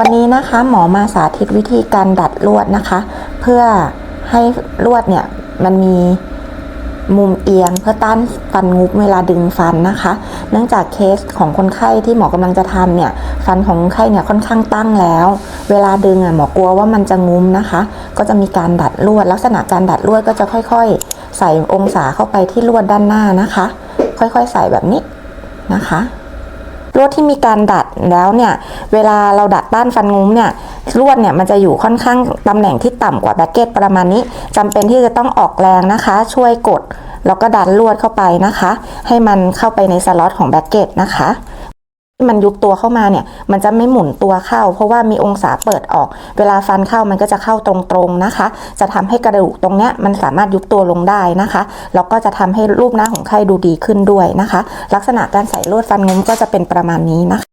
วันนี้นะคะหมอมาสาธิตวิธีการดัดลวดนะคะ เพื่อให้ลวดเนี่ยมันมีมุมเอียงเพื่อต้านฟันงุบเวลาดึงฟันนะคะ เนื่องจากเคสของคนไข้ที่หมอกำลังจะทำเนี่ยฟันของคนไข้เนี่ยค่อนข้างตั้งแล้ว เวลาดึงอะหมอกลัวว่ามันจะงุ้มนะคะ ก็จะมีการดัดลวด ลักษณะการดัดลวดก็จะค่อยๆ ใส่องศาเข้าไปที่ลวดด้านหน้านะคะ ค่อยๆ ใส่แบบนี้นะคะ ลวดที่มีการดัดแล้วเนี่ย เวลาเราดัดต้านฟันงุ้มเนี่ยลวดเนี่ยมันจะอยู่ค่อนข้างตำแหน่งที่ต่ำกว่าแบ็กเก็ตประมาณนี้จำเป็นที่จะต้องออกแรงนะคะ ช่วยกด แล้วก็ดันลวดเข้าไปนะคะ ให้มันเข้าไปในสล็อตของแบ็กเก็ตนะคะ มันยุบตัวเข้ามาเนี่ย มันจะไม่หมุนตัวเข้า เพราะว่ามีองศาเปิดออก เวลาฟันเข้ามันก็จะเข้าตรงๆนะคะ จะทำให้กระดูกตรงเนี้ยมันสามารถยุบตัวลงได้นะคะแล้วก็จะทำให้รูปหน้าของไข้ดูดีขึ้นด้วยนะคะ ลักษณะการใส่ลวดฟันงุ้มก็จะเป็นประมาณนี้นะคะ